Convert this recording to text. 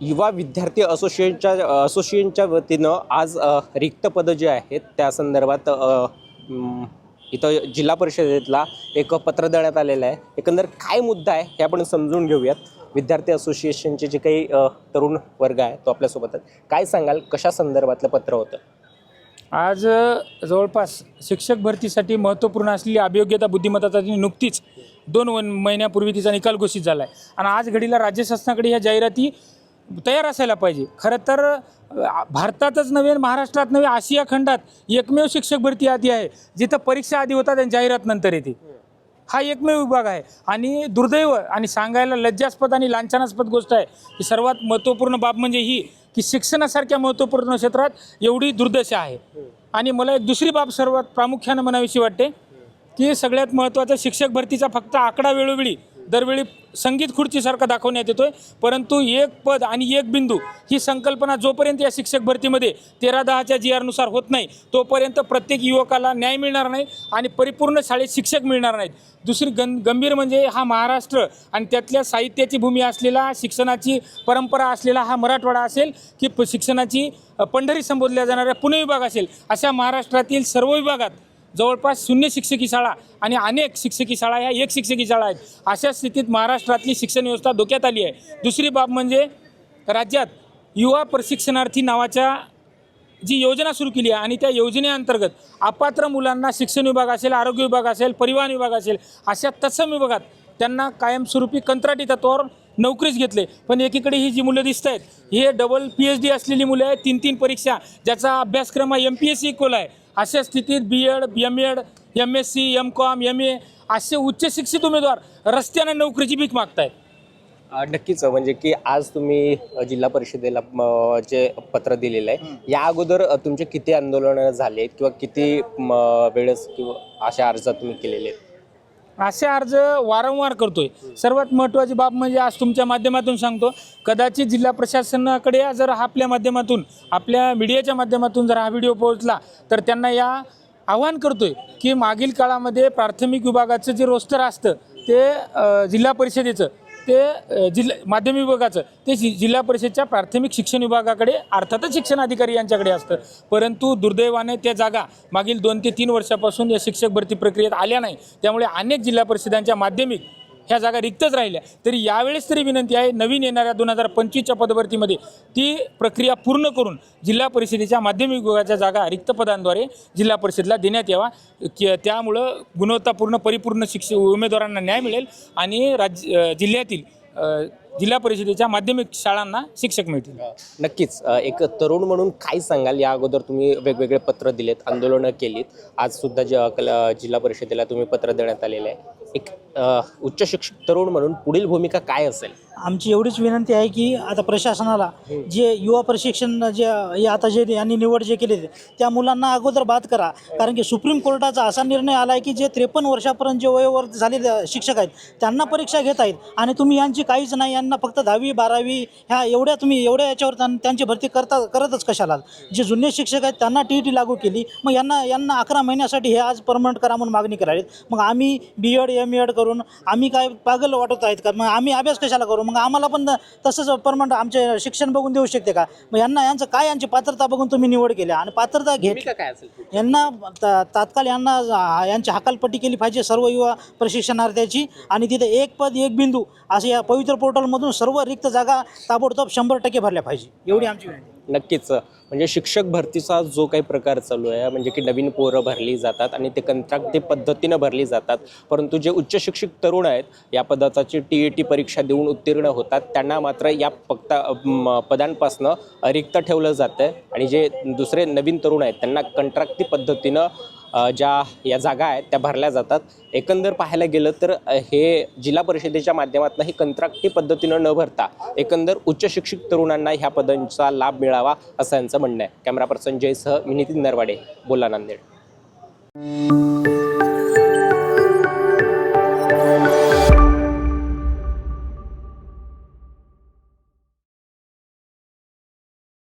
युवा विद्यार्थी असोसिएशनच्या असोसिएशनच्या वतीनं आज रिक्त पदं जे आहेत त्या संदर्भात इथं जिल्हा परिषदेतला एक पत्र देण्यात आलेलं आहे. एकंदर काय मुद्दा आहे हे आपण समजून घेऊयात. विद्यार्थी असोसिएशनचे जे काही तरुण वर्ग आहे तो आपल्यासोबत आहे काय सांगाल कशा संदर्भातलं पत्र होतं? आज जवळपास शिक्षक भरतीसाठी महत्त्वपूर्ण असलेली अभियोग्यता बुद्धिमत्ता नुकतीच दोन वन महिन्यापूर्वी तिचा निकाल घोषित झाला आहे आणि आज घडीला राज्य शासनाकडे ह्या जाहिराती तयार असायला पाहिजे. खरं तर भारतातच नव्हे महाराष्ट्रात नव्हे आशिया खंडात एकमेव शिक्षक भरती आधी आहे. जिथं परीक्षा आधी होतात आणि जाहिरात नंतर येते. हा एकमेव विभाग आहे. आणि दुर्दैव आणि सांगायला लज्जास्पद आणि लांछनास्पद गोष्ट आहे की सर्वात महत्त्वपूर्ण बाब म्हणजे ही की शिक्षणासारख्या महत्त्वपूर्ण क्षेत्रात एवढी दुर्दशा आहे. आणि मला एक दुसरी बाब सर्वात प्रामुख्यानं म्हणावीशी वाटते की सगळ्यात महत्त्वाचं शिक्षक भरतीचा फक्त आकडा वेळोवेळी दरवेळी संगीत खुर्चीसारखा दाखवण्यात येतोय. परंतु एक पद आणि एक बिंदू ही संकल्पना जोपर्यंत या शिक्षक भरतीमध्ये तेरा दहाच्या जी आरनुसार होत नाही तोपर्यंत प्रत्येक युवकाला न्याय मिळणार नाही आणि परिपूर्ण शाळेत शिक्षक मिळणार नाहीत. दुसरी गं गंभीर म्हणजे हा महाराष्ट्र आणि त्यातल्या साहित्याची भूमी असलेला शिक्षणाची परंपरा असलेला हा मराठवाडा असेल की प शिक्षणाची पंढरी संबोधल्या जाणाऱ्या पुणे विभाग असेल अशा महाराष्ट्रातील सर्व विभागात जवळपास शून्य शिक्षकी शाळा आणि अनेक शिक्षकी शाळा ह्या एक शिक्षकी शाळा आहेत. अशा स्थितीत महाराष्ट्रातली शिक्षण व्यवस्था धोक्यात आली आहे. दुसरी बाब म्हणजे राज्यात युवा प्रशिक्षणार्थी नावाच्या जी योजना सुरू केली आहे आणि त्या योजनेअंतर्गत अपात्र मुलांना शिक्षण विभाग असेल आरोग्य विभाग असेल परिवहन विभाग असेल अशा तत्सम विभागात त्यांना कायमस्वरूपी कंत्राटी तत्वावर नोकरीच घेतले. पण एकीकडे ही जी मुलं दिसत आहेत हे डबल पी एच डी असलेली मुलं आहेत तीन तीन परीक्षा ज्याचा अभ्यासक्रम हा M P S C equal आहे. अशा स्थितीत B Ed M Ed M S C M Com M A असे उच्च शिक्षित उमेदवार रस्त्यानं नोकरीची भीक मागतायत. अ, नक्कीच. म्हणजे की आज तुम्ही जिल्हा परिषदेला जे पत्र दिलेलं आहे या अगोदर तुमचे किती आंदोलनं झाले आहेत किंवा किती वेळेस किंवा अशा अर्ज तुम्ही केलेले आहेत? असे अर्ज वारंवार करतोय. सर्वात महत्त्वाची बाब म्हणजे आज तुमच्या माध्यमातून सांगतो. कदाचित जिल्हा प्रशासनाकडे जर हा आपल्या माध्यमातून आपल्या मीडियाच्या माध्यमातून जर हा व्हिडिओ पोहोचला तर त्यांना या आव्हान करतोय की मागील काळामध्ये प्राथमिक विभागाचं जे रोस्टर असतं ते जिल्हा परिषदेचं ते जिल्हा माध्यमिक विभागाचं. ते जि जिल्हा परिषदच्या प्राथमिक शिक्षण विभागाकडे अर्थातच शिक्षण अधिकारी यांच्याकडे असतं. परंतु दुर्दैवाने त्या जागा मागील दोन ते तीन वर्षापासून या शिक्षक भरती प्रक्रियेत आल्या नाही. त्यामुळे अनेक जिल्हा परिषदांच्या माध्यमिक ह्या जागा रिक्तच राहिल्या. तरी यावेळेस तरी विनंती आहे नवीन येणाऱ्या दोन हजार पंचवीसच्या पदभरतीमध्ये ती प्रक्रिया पूर्ण करून जिल्हा परिषदेच्या माध्यमिक विभागाच्या जागा रिक्त पदांद्वारे जिल्हा परिषदेला देण्यात यावा. की त्यामुळं गुणवत्तापूर्ण परिपूर्ण शिक्ष उमेदवारांना न्याय मिळेल आणि राज्य जिल्ह्यातील जिल्हा परिषदेच्या माध्यमिक शाळांना शिक्षक मिळतील. नक्कीच. अ, एक तरुण म्हणून काय सांगाल? या अगोदर तुम्ही वेगवेगळे पत्र दिलेत आंदोलनं केलीत. आज सुद्धा ज कला जिल्हा परिषदेला तुम्ही पत्र देण्यात आलेलं आहे. एक अ, उच्च शिक्षित तरुण म्हणून पुढील भूमिका काय असेल? आमची एवढीच विनंती आहे की आता प्रशासनाला जे युवा प्रशिक्षण जे हे आता जे यांनी निवड जे केले त्या मुलांना अगोदर बाद करा. कारण की सुप्रीम कोर्टाचा असा निर्णय आला आहे की जे त्रेपन्न वर्षापर्यंत जे वयोवर झालेले शिक्षक आहेत त्यांना परीक्षा घेत आहेत आणि तुम्ही यांची काहीच नाही यांना फक्त दहावी बारावी ह्या एवढ्या तुम्ही एवढ्या याच्यावर त्यां- त्यांची भरती करता करतच कशाला? जे जुने शिक्षक आहेत त्यांना टी ई टी लागू केली. मग यांना यांना अकरा महिन्यासाठी हे आज परमनंट करा म्हणून मागणी करावी मग आम्ही बी एड एम एड करून आम्ही काय पागल वाटत आहेत का? मग आम्ही अभ्यास कशाला करू? मग आम्हाला पण तसंच परमनंट आमचे शिक्षण बघून देऊ शकते का? मग यांना यांचं काय यांची पात्रता बघून तुम्ही निवड केली? आणि पात्रता घेत काय असेल? यांना तात्काळ यांना यांची हकालपट्टी केली पाहिजे सर्व युवा प्रशिक्षणार्थ्याची. आणि तिथे एक पद एक बिंदू असे या पवित्र पोर्टलमधून सर्व रिक्त जागा ताबडतोब शंभर टक्के भरल्या पाहिजे. एवढी आमची विनंती नक्कीच म्हणजे शिक्षक भरतीचा जो काही प्रकार चालू आहे म्हणजे की नवीन पोरं भरली जातात आणि ते कंत्राटी पद्धतीनं भरली जातात परंतु जे उच्च शिक्षित तरुण आहेत या पदाची टी ई टी परीक्षा देऊन उत्तीर्ण होतात त्यांना मात्र या फक्त पदांपासनं रिक्त ठेवलं जातं आहे आणि जे दुसरे नवीन तरुण आहेत त्यांना कंत्राटी पद्धतीनं ज्या या जागा आहेत त्या भरल्या जातात. एकंदर पाहायला गेलं तर हे जिल्हा परिषदेच्या माध्यमातून ही कंत्राटी पद्धतीनं न भरता एकंदर उच्च शिक्षित तरुणांना ह्या पदांचा लाभ मिळावा असं यांचं म्हणणं आहे. कॅमेरा पर्सन जयसह मी नितीन नरवाडे बोला नांदेड.